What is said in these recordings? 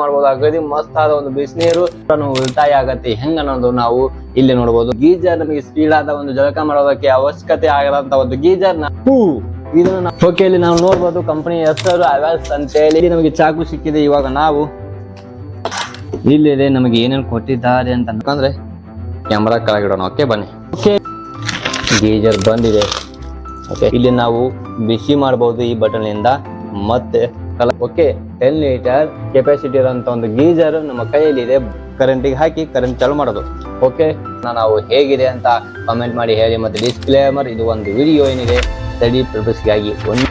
ಮಾಡ್ಬೋದು. ಅಗದಿ ಮಸ್ತ್ ಆದ ಒಂದು ಬಿಸಿನೀರು ಉಳಿತಾಯ ಆಗತ್ತೆ. ಹೆಂಗ ಅನ್ನೋದು ನಾವು ಇಲ್ಲಿ ನೋಡಬಹುದು ಗೀಜರ್ ನಮಗೆ ಸ್ಪೀಡ್ ಆದ ಒಂದು ಜಳಕ ಮಾಡೋದಕ್ಕೆ ಅವಶ್ಯಕತೆ ಆಗದಂತ ಒಂದು ಗೀಜರ್ ಹೂ, ಇದನ್ನ ನೋಡಬಹುದು ನಾವು ನೋಡ್ಬೋದು ಕಂಪನಿ ಹೆಸರು ಅವಾಸ್ ಅಂತ ಹೇಳಿ. ನಮಗೆ ಚಾಕು ಸಿಕ್ಕಿದೆ. ಇವಾಗ ನಾವು ಇಲ್ಲಿದೆ. ನಮಗೆ ಏನೇನು ಕೊಟ್ಟಿದ್ದಾರೆ ಅಂತ ಅಂದ್ರೆ ಕ್ಯಾಮ್ರಾ ಕೆಳಗಿಡೋಣ. ಓಕೆ ಬನ್ನಿ. ಓಕೆ ಗೀಜರ್ ಬಂದಿದೆ. ಓಕೆ ಇಲ್ಲಿ ನಾವು ಬಿಸಿ ಮಾಡಬಹುದು ಈ ಬಟನ್ ಇಂದ ಮತ್ತೆ ಓಕೆ ಟೆನ್ ಲೀಟರ್ ಕೆಪಾಸಿಟಿ ಇರೋಂಥ ಒಂದು ಗೀಜರ್ ನಮ್ಮ ಕೈಯಲ್ಲಿ ಇದೆ. ಕರೆಂಟಿಗೆ ಹಾಕಿ ಕರೆಂಟ್ ಚಾಲು ಮಾಡೋದು. ಓಕೆ ನಾವು ಹೇಗಿದೆ ಅಂತ ಕಮೆಂಟ್ ಮಾಡಿ ಹೇಳಿ ಮತ್ತೆ ಡಿಸ್ಕ್ಲೇಮರ್ ಇದು ಒಂದು ವಿಡಿಯೋ ಏನಿದೆ ಸ್ಟಡಿ ಪರ್ಪಸ್ಗಾಗಿ ಒಂದು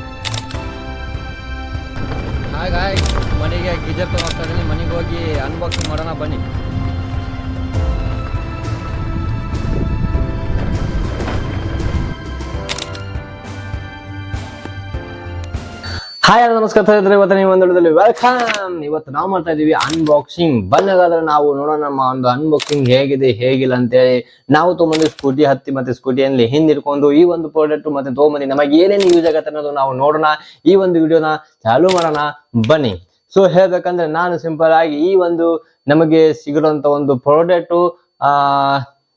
ಹಾಗಾಗಿ ಮನೆಗೆ ಗೀಜರ್ ತಗೋತಾ ಇದ್ದೀನಿ ಮನೆಗೆ ಹೋಗಿ ಅನ್ಬಾಕ್ಸಿಂಗ್ ಮಾಡೋಣ ಬನ್ನಿ. ಹಾಯ್ ನಮಸ್ಕಾರ ಇದ್ರೆ ಇವತ್ತು ನೀವು ಒಂದು ವೆಲ್ಕಮ್ ಇವತ್ತು ನಾವು ಮಾಡ್ತಾ ಇದೀವಿ ಅನ್ಬಾಕ್ಸಿಂಗ್ ಬಂದಾಗಾದ್ರೆ ನಾವು ನೋಡೋಣ ನಮ್ಮ ಒಂದು ಅನ್ಬಾಕ್ಸಿಂಗ್ ಹೇಗಿದೆ, ಹೇಗಿಲ್ಲ ಅಂತೇಳಿ. ನಾವು ತೊಗೊಂಡು ಸ್ಕೂಟಿ ಹತ್ತಿ ಮತ್ತೆ ಸ್ಕೂಟಿಯಲ್ಲಿ ಹಿಂದಿಡ್ಕೊಂಡು ಈ ಒಂದು ಪ್ರಾಡಕ್ಟ್ ಮತ್ತೆ ತೊಗೊಂಬಂದು ನಮಗೆ ಏನೇನು ಯೂಸ್ ಆಗತ್ತೆ ಅನ್ನೋದು ನಾವು ನೋಡೋಣ. ಈ ಒಂದು ವಿಡಿಯೋನ ಚಾಲೂ ಮಾಡೋಣ. ಬನ್ನಿ. ಸೊ ಹೇಳ್ಬೇಕಂದ್ರೆ ನಾನು ಸಿಂಪಲ್ ಆಗಿ ಈ ಒಂದು ನಮಗೆ ಸಿಗಿರುವಂತ ಒಂದು ಪ್ರಾಡಕ್ಟ್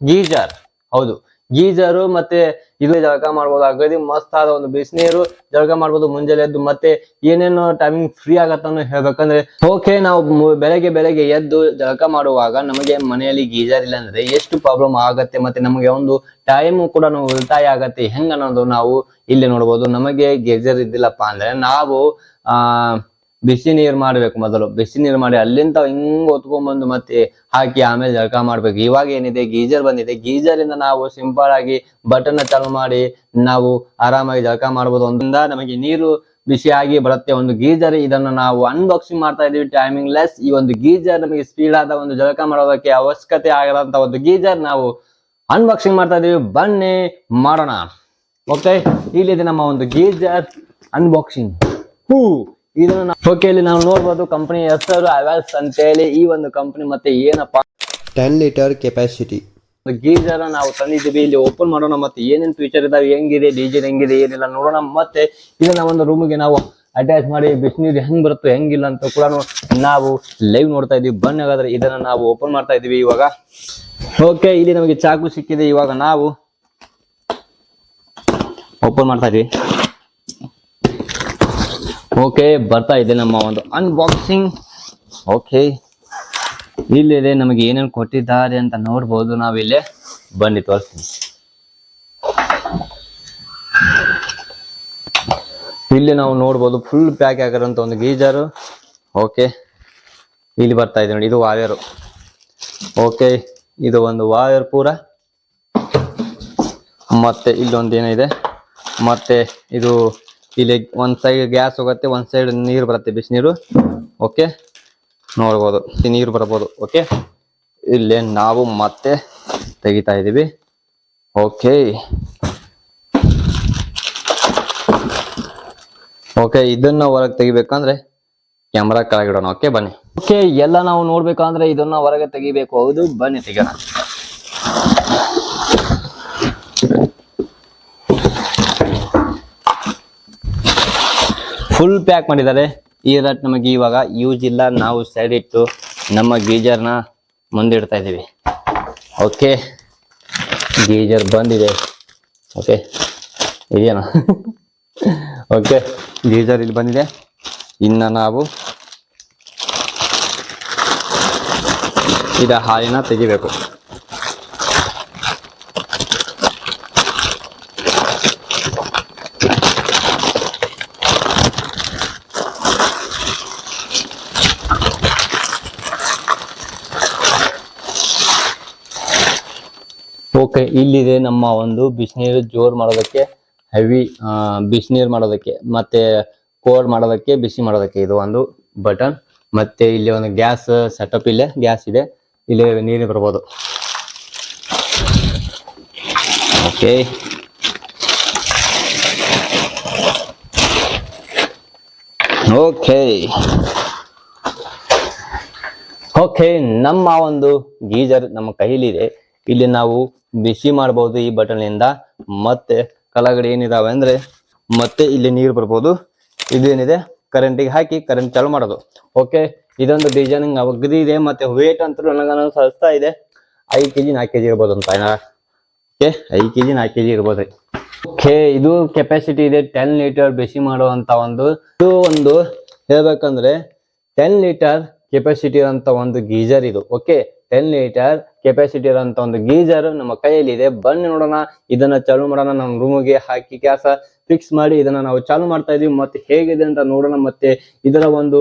ಗೀಜರ್. ಹೌದು. ಗೀಜರು ಮತ್ತೆ ಇದು ಜಳಕ ಮಾಡ್ಬೋದು. ಅಗದಿ ಮಸ್ತ್ ಆದ ಒಂದು ಬಿಸಿನೀರು ಜಳಕ ಮಾಡ್ಬೋದು. ಮುಂಜಾನೆ ಎದ್ದು ಮತ್ತೆ ಏನೇನು ಟೈಮಿಂಗ್ ಫ್ರೀ ಆಗತ್ತನ್ನು ಹೇಳ್ಬೇಕಂದ್ರೆ ಓಕೆ ನಾವು ಬೆಳಗ್ಗೆ ಬೆಳಗ್ಗೆ ಎದ್ದು ಜಳಕ ಮಾಡುವಾಗ ನಮಗೆ ಮನೆಯಲ್ಲಿ ಗೀಜರ್ ಇಲ್ಲ ಅಂದ್ರೆ ಎಷ್ಟು ಪ್ರಾಬ್ಲಮ್ ಆಗತ್ತೆ ಮತ್ತೆ ನಮಗೆ ಒಂದು ಟೈಮ್ ಕೂಡ ಉಳಿತಾಯ ಆಗತ್ತೆ. ಹೆಂಗ್ ಅನ್ನೋದು ನಾವು ಇಲ್ಲಿ ನೋಡ್ಬೋದು. ನಮಗೆ ಗೀಜರ್ ಇದ್ದಿಲ್ಲಪ್ಪ ಅಂದ್ರೆ ನಾವು, ಆ ಬಿಸಿ ನೀರು ಮಾಡ್ಬೇಕು ಮೊದಲು. ಬಿಸಿ ನೀರು ಮಾಡಿ ಅಲ್ಲಿಂದ ಹಿಂಗ್ ಹೊತ್ಕೊಂಡ್ಬಂದು ಮತ್ತೆ ಹಾಕಿ ಆಮೇಲೆ ಜಳಕ ಮಾಡ್ಬೇಕು. ಇವಾಗ ಏನಿದೆ? ಗೀಜರ್ ಬಂದಿದೆ. ಗೀಜರ್ ಇಂದ ನಾವು ಸಿಂಪಲ್ ಆಗಿ ಬಟನ್ ಚಾಲು ಮಾಡಿ ನಾವು ಆರಾಮಾಗಿ ಜಳಕ ಮಾಡ್ಬೋದು. ಒಂದ್ರಿಂದ ನಮಗೆ ನೀರು ಬಿಸಿಯಾಗಿ ಬರುತ್ತೆ. ಒಂದು ಗೀಜರ್ ಇದನ್ನು ನಾವು ಅನ್ಬಾಕ್ಸಿಂಗ್ ಮಾಡ್ತಾ ಇದೀವಿ ಟೈಮಿಂಗ್ ಲೆಸ್ ಈ ಒಂದು ಗೀಜರ್ ನಮಗೆ ಸ್ಪೀಡ್ ಆದ ಒಂದು ಜಳಕ ಮಾಡೋದಕ್ಕೆ ಅವಶ್ಯಕತೆ ಆಗದಂತ ಒಂದು ಗೀಜರ್ ನಾವು ಅನ್ಬಾಕ್ಸಿಂಗ್ ಮಾಡ್ತಾ ಇದೀವಿ ಬನ್ನಿ ಮಾಡೋಣ. ಓಕೆ ಇಲ್ಲಿದೆ ನಮ್ಮ ಒಂದು ಗೀಜರ್ ಅನ್ಬಾಕ್ಸಿಂಗ್ ಹೂ. ಇದನ್ನ ಓಕೆ ಇಲ್ಲಿ ನಾವು ನೋಡ್ಬೋದು ಕಂಪನಿ ಹೆಸರು ಅವೆಲ್ಸ್ ಅಂತ ಹೇಳಿ ಈ ಒಂದು ಕಂಪನಿ ಮತ್ತೆ ಏನಪ್ಪಾ? ಟೆನ್ ಲೀಟರ್ ಕೆಪಾಸಿಟಿ ಗೀಜರ್ ನಾವು ತಂದಿದ್ದೀವಿ. ಇಲ್ಲಿ ಓಪನ್ ಮಾಡೋಣ ಮತ್ತೆ ಏನೇನು ಫೀಚರ್ ಇದಾವೆ ಹೆಂಗಿದೆ ಡೀಸೆಲ್ ಹೆಂಗಿದೆ ಏನಿಲ್ಲ ನೋಡೋಣ. ಮತ್ತೆ ಇದನ್ನ ಒಂದು ರೂಮ್ಗೆ ನಾವು ಅಟ್ಯಾಚ್ ಮಾಡಿ ಬಿಸಿನೀರು ಹೆಂಗ್ ಬರುತ್ತೆ ಹೆಂಗಿಲ್ಲ ಅಂತ ಕೂಡ ನಾವು ಲೈವ್ ನೋಡ್ತಾ ಇದೀವಿ ಬನ್ನಿ ಹಾಗಾದ್ರೆ ಇದನ್ನ ನಾವು ಓಪನ್ ಮಾಡ್ತಾ ಇದೀವಿ ಇವಾಗ. ಓಕೆ ಇಲ್ಲಿ ನಮಗೆ ಚಾಕು ಸಿಕ್ಕಿದೆ. ಇವಾಗ ನಾವು ಓಪನ್ ಮಾಡ್ತಾ ಇದೀವಿ ಓಕೆ ಬರ್ತಾ ಇದೆ ನಮ್ಮ ಒಂದು ಅನ್ಬಾಕ್ಸಿಂಗ್ ಓಕೆ ಇಲ್ಲಿದೆ ನಮಗೆ ಏನೇನು ಕೊಟ್ಟಿದ್ದಾರೆ ಅಂತ ನೋಡ್ಬೋದು. ನಾವಿಲ್ಲೇ ಬನ್ನಿ, ತೋರಿಸ್ತೀನಿ. ಇಲ್ಲಿ ನಾವು ನೋಡ್ಬೋದು ಫುಲ್ ಪ್ಯಾಕ್ ಆಗಿರೋಂಥ ಒಂದು ಗೀಜರು ಓಕೆ ಇಲ್ಲಿ ಬರ್ತಾ ಇದೆ ನೋಡಿ, ಇದು ವಾಯರು ಓಕೆ ಇದು ಒಂದು ವಾಯರ್ ಪೂರ. ಮತ್ತೆ ಇಲ್ಲೊಂದು ಏನಿದೆ? ಮತ್ತೆ ಇದು ಇಲ್ಲಿ ಒಂದ್ ಸೈಡ್ ಗ್ಯಾಸ್ ಹೋಗುತ್ತೆ, ಒಂದ್ ಸೈಡ್ ನೀರು ಬರುತ್ತೆ ಬಿಸಿನೀರು ಓಕೆ ನೋಡ್ಬೋದು. ನೀರು ಬರಬಹುದು ಓಕೆ ಇಲ್ಲಿ ನಾವು ಮತ್ತೆ ತೆಗಿತಾ ಇದೀವಿ. ಓಕೆ ಓಕೆ ಇದನ್ನ ಹೊರಗೆ ತೆಗಿಬೇಕಂದ್ರೆ ಕ್ಯಾಮ್ರಾ ಕೆಳಗಿಡೋಣ. ಓಕೆ ಬನ್ನಿ. ಓಕೆ ಎಲ್ಲ ನಾವು ನೋಡ್ಬೇಕಂದ್ರೆ ಇದನ್ನ ಹೊರಗೆ ತೆಗಿಬೇಕು. ಹೌದು, ಬನ್ನಿ ತೆಗಿಯೋಣ. ಫುಲ್ ಪ್ಯಾಕ್ ಮಾಡಿದ್ದಾರೆ. ಈ ರಟ್ ನಮಗೆ ಇವಾಗ ಯೂಸ್ ಇಲ್ಲ. ನಾವು ಸೈಡ್ ಇಟ್ಟು ನಮ್ಮ ಗೀಜರ್ನ ಮುಂದಿಡ್ತಾ ಇದ್ದೀವಿ. ಓಕೆ ಗೀಜರ್ ಬಂದಿದೆ. ಓಕೆ ಇದೆಯಾ ಓಕೆ ಗೀಜರ್ ಇಲ್ಲಿ ಬಂದಿದೆ. ಇನ್ನು ನಾವು ಇದ ಹಾಲಿನ ತೆಗಿಬೇಕು. ಓಕೆ, ಇಲ್ಲಿದೆ ನಮ್ಮ ಒಂದು ಬಿಸಿನೀರು ಜೋರ್ ಮಾಡೋದಕ್ಕೆ ಹೆವಿ ಬಿಸಿನೀರು ಮಾಡೋದಕ್ಕೆ, ಮತ್ತೆ ಕೋಲ್ಡ್ ಮಾಡೋದಕ್ಕೆ, ಬಿಸಿ ಮಾಡೋದಕ್ಕೆ ಇದು ಒಂದು ಬಟನ್ ಮತ್ತೆ ಇಲ್ಲಿ ಒಂದು ಗ್ಯಾಸ್ ಸೆಟಪ್ ಇಲ್ಲೇ ಗ್ಯಾಸ್ ಇದೆ. ಇಲ್ಲಿ ನೀರು ಬರ್ಬೋದು. ಓಕೆ. ಓಕೆ. ಓಕೆ, ನಮ್ಮ ಒಂದು ಗೀಜರ್ ನಮ್ಮ ಕೈಲಿದೆ. ಇಲ್ಲಿ ನಾವು ಬಿಸಿ ಮಾಡಬಹುದು ಈ ಬಟನ್ ಇಂದ ಮತ್ತೆ ಕೆಳಗಡೆ ಏನಿದಾವೆ ಅಂದ್ರೆ ಮತ್ತೆ ಇಲ್ಲಿ ನೀರು ಬರ್ಬೋದು. ಇದೇನಿದೆ? ಕರೆಂಟಿಗೆ ಹಾಕಿ ಕರೆಂಟ್ ಚಾಲು ಮಾಡೋದು. ಓಕೆ ಇದೊಂದು ಡಿಸೈನಿಂಗ್ ಅಗದಿ ಇದೆ ಮತ್ತೆ ವೇಟ್ ಅಂತ ನನಗೆ ಸಸ್ತಾ ಇದೆ. ಐದು ಕೆಜಿ ನಾಲ್ಕು ಕೆಜಿ ಇರ್ಬೋದು ಅಂತ ಓಕೆ ಐದು ಕೆಜಿ ನಾಲ್ಕು ಕೆಜಿ ಇರ್ಬೋದು. ಓಕೆ ಇದು ಕೆಪಾಸಿಟಿ ಇದೆ ಟೆನ್ ಲೀಟರ್ ಬಿಸಿ ಮಾಡುವಂತ ಒಂದು. ಇದು ಒಂದು ಹೇಳ್ಬೇಕಂದ್ರೆ ಟೆನ್ ಲೀಟರ್ ಕೆಪಾಸಿಟಿ ಇರುವಂತ ಒಂದು ಗೀಜರ್ ಇದು. ಓಕೆ ಟೆನ್ ಲೀಟರ್ ಕೆಪಾಸಿಟಿ ಇರೋಂತ ಒಂದು ಗೀಜರ್ ನಮ್ಮ ಕೈಯಲ್ಲಿ ಇದೆ. ಬನ್ನಿ ನೋಡೋಣ. ಇದನ್ನ ಚಾಲು ಮಾಡೋಣ. ನಮ್ಮ ರೂಮಿಗೆ ಹಾಕಿ ಕ್ಯಾಸ ಫಿಕ್ಸ್ ಮಾಡಿ ಇದನ್ನ ನಾವು ಚಾಲು ಮಾಡ್ತಾ ಇದೀವಿ. ಮತ್ತೆ ಹೇಗಿದೆ ಅಂತ ನೋಡೋಣ. ಮತ್ತೆ ಇದರ ಒಂದು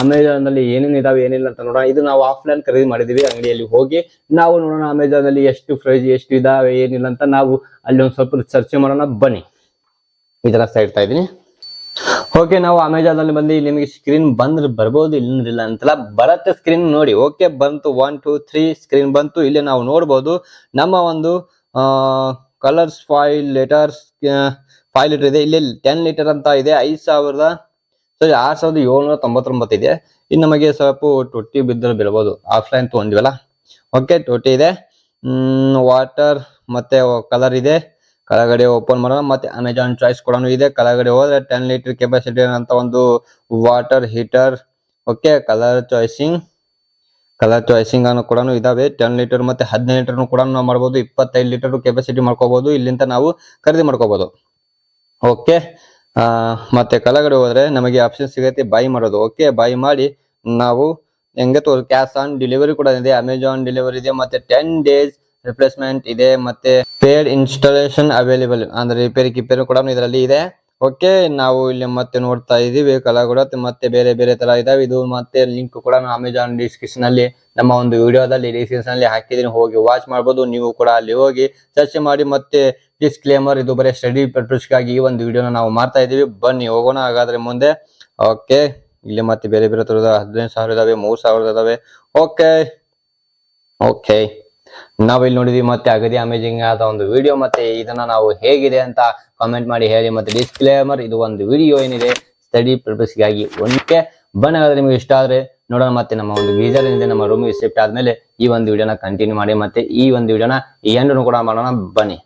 ಅಮೆಜಾನ್ನಲ್ಲಿ ಏನೇನು ಇದಾವೆ, ಏನಿಲ್ಲ ಅಂತ ನೋಡೋಣ. ಇದು ನಾವು ಆಫ್ಲೈನ್ ಖರೀದಿ ಮಾಡಿದೀವಿ. ಅಂಗಡಿಯಲ್ಲಿ ಹೋಗಿ ನಾವು ನೋಡೋಣ ಅಮೆಜಾನ್ನಲ್ಲಿ ಎಷ್ಟು ಪ್ರೈಸ್ ಎಷ್ಟು ಇದಾವೆ, ಏನಿಲ್ಲ ಅಂತ ನಾವು ಅಲ್ಲಿ ಒಂದು ಸ್ವಲ್ಪ ಚರ್ಚೆ ಮಾಡೋಣ. ಬನ್ನಿ. ಇದರ ಸೈಡ್ತಾ ಇದೀನಿ ಓಕೆ ನಾವು ಅಮೆಜಾನ್ ಅಲ್ಲಿ ಬಂದು ನಿಮಗೆ ಸ್ಕ್ರೀನ್ ಬಂದ್ರೆ ಬರ್ಬೋದು ಇಲ್ಲ ಅಂತಲ್ಲ. ಬರತ್ತೆ ಸ್ಕ್ರೀನ್ ನೋಡಿ. ಓಕೆ ಬಂತು. ಒನ್ ಟೂ ತ್ರೀ ಸ್ಕ್ರೀನ್ ಬಂತು. ಇಲ್ಲಿ ನಾವು ನೋಡ್ಬೋದು, ನಮ್ಮ ಒಂದು colours five litres five litre ಇದೆ. ಇಲ್ಲಿ ಟೆನ್ ಲೀಟರ್ ಅಂತ ಇದೆ. ಐದು ಸಾವಿರದ ಸಾರಿ ಆರ್ ಸಾವಿರದ ಏಳ್ನೂರ ತೊಂಬತ್ತೊಂಬತ್ತು ಇದೆ. ಇನ್ನು ನಮಗೆ ಸ್ವಲ್ಪ ಟೊಟ್ಟಿ ಬಿದ್ದರೆ ಬಿಡ್ಬೋದು. ಆಫ್ಲೈನ್ ತೊಗೊಂಡಿವಲ್ಲ. ಓಕೆ ಟೊಟ್ಟಿ ಇದೆ. ವಾಟರ್ ಮತ್ತೆ ಕಲರ್ ಇದೆ. ಕೆಳಗಡೆ ಓಪನ್ ಮಾಡೋಣ. ಮತ್ತೆ ಅಮೆಜಾನ್ ಚಾಯ್ಸ್ ಕೂಡ ಇದೆ. ಕೆಳಗಡೆ ಹೋದ್ರೆ ಟೆನ್ ಲೀಟರ್ ಕೆಪಾಸಿಟಿ ಅಂತ ಒಂದು water heater okay colour choosing colour choosing ಅನ್ನು ಕೂಡ ಇದಾವೆ. ಟೆನ್ ಲೀಟರ್ ಮತ್ತೆ ಹದಿನೈದು ಲೀಟರ್ ಕೂಡ ನಾವು ಮಾಡ್ಬೋದು. ಇಪ್ಪತ್ತೈದು ಲೀಟರ್ ಕೆಪಾಸಿಟಿ ಮಾಡ್ಕೋಬಹುದು ಇಲ್ಲಿಂದ ನಾವು ಖರೀದಿ ಮಾಡ್ಕೋಬಹುದು ಓಕೆ ಮತ್ತೆ ಕೆಳಗಡೆ ಹೋದ್ರೆ ನಮಗೆ ಆಪ್ಷನ್ ಸಿಗತ್ತೆ ಬೈ ಮಾಡೋದು. ಓಕೆ ಬೈ ಮಾಡಿ ನಾವು ಹೆಂಗೆ ತೋ ಕ್ಯಾಶ್ ಆನ್ ಡೆಲಿವರಿ ಕೂಡ ಇದೆ. ಅಮೆಜಾನ್ ಡೆಲಿವರಿ ಇದೆ. ಮತ್ತೆ ಟೆನ್ ಡೇಸ್ ರಿಪ್ಲೇಸ್ಮೆಂಟ್ ಇದೆ, ಮತ್ತೆ ಪೇಡ್ ಇನ್ಸ್ಟಾಲೇಷನ್ ಅವೈಲೇಬಲ್ ಅಂದ್ರೆ ರಿಪೇರಿ ಕಿಪೇರ್ ಕೂಡ ಇದರಲ್ಲಿ ಇದೆ. ಓಕೆ ನಾವು ಇಲ್ಲಿ ಮತ್ತೆ ನೋಡ್ತಾ ಇದೀವಿ ಕಲಾಗುಡ ಮತ್ತೆ ಬೇರೆ ಬೇರೆ ತರ ಇದಾವೆ. ಇದು ಮತ್ತೆ ಲಿಂಕ್ ಕೂಡ ಅಮೆಜಾನ್ ಡಿಸ್ಕ್ರಿಪ್ಷನ್ ಅಲ್ಲಿ ನಮ್ಮ ಒಂದು ವಿಡಿಯೋದಲ್ಲಿ ಡಿಸ್ಕ್ರಿಪ್ಷನ್ ಅಲ್ಲಿ ಹಾಕಿದೀನಿ ಹೋಗಿ ವಾಚ್ ಮಾಡ್ಬೋದು, ನೀವು ಕೂಡ ಅಲ್ಲಿ ಹೋಗಿ ಸರ್ಚ್ ಮಾಡಿ, ಮತ್ತೆ ಡಿಸ್ಕ್ಲೇಮರ್ ಇದು ಬರೀ ಸ್ಟಡಿ ಪರ್ಪಸ್ಗಾಗಿ ಈ ಒಂದು ವಿಡಿಯೋನ ನಾವು ಮಾಡ್ತಾ ಇದೀವಿ ಬನ್ನಿ, ಹೋಗೋಣ ಹಾಗಾದ್ರೆ ಮುಂದೆ. ಓಕೆ ಇಲ್ಲಿ ಮತ್ತೆ ಬೇರೆ ಬೇರೆ ತರದ ಹದಿನೈದು ಸಾವಿರ ಇದಾವೆ, ಮೂರು ಸಾವಿರದ ಇದಾವೆ. ಓಕೆ ಓಕೆ ನಾವ್ ಇಲ್ಲಿ ನೋಡಿದ್ವಿ ಮತ್ತೆ ಅಗದಿ ಅಮೇಜಿಂಗ್ ಆದ ಒಂದು ವಿಡಿಯೋ ಮತ್ತೆ ಇದನ್ನ ನಾವು ಹೇಗಿದೆ ಅಂತ ಕಾಮೆಂಟ್ ಮಾಡಿ ಹೇಳಿ. ಮತ್ತೆ ಡಿಸ್ಕ್ಲೇಮರ್ ಇದು ಒಂದು ವಿಡಿಯೋ ಏನಿದೆ ಸ್ಟಡಿ ಪರ್ಪಸ್ಗಾಗಿ ಒಂದಕ್ಕೆ ಬನ್ನಿ ಹಾಗಾದ್ರೆ ನಿಮಗೆ ಇಷ್ಟ ಆದ್ರೆ ನೋಡೋಣ. ಮತ್ತೆ ನಮ್ಮ ಒಂದು ಗೀಜರ್ ಇಂದ ನಮ್ಮ ರೂಮ್ ಶಿಫ್ಟ್ ಆದ್ಮೇಲೆ ಈ ಒಂದು ವಿಡಿಯೋನ ಕಂಟಿನ್ಯೂ ಮಾಡಿ. ಮತ್ತೆ ಈ ಒಂದು ವಿಡಿಯೋನ ಎಂಡ್ ಕೂಡ ಮಾಡೋಣ. ಬನ್ನಿ.